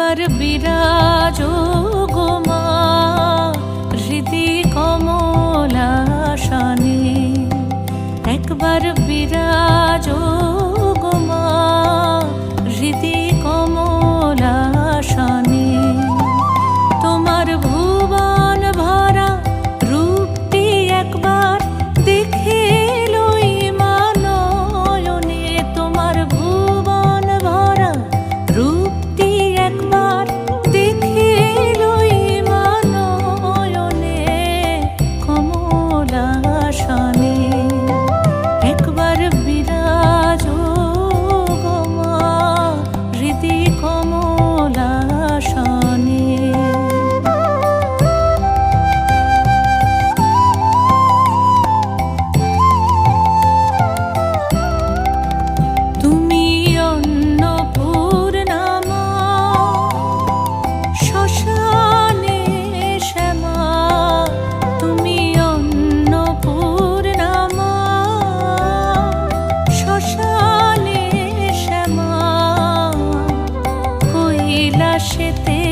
এবার বিরাজ গোমা হৃদি কমলাশানে একবার বিরাজ গোমা রীতি কমলাশানে কৈলাসেতে